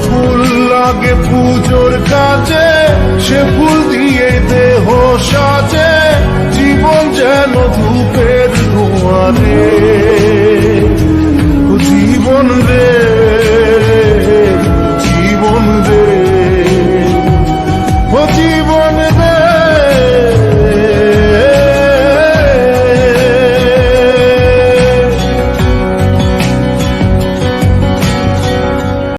ফুল লাগে পুজোর কাছে সে ফুল দিয়ে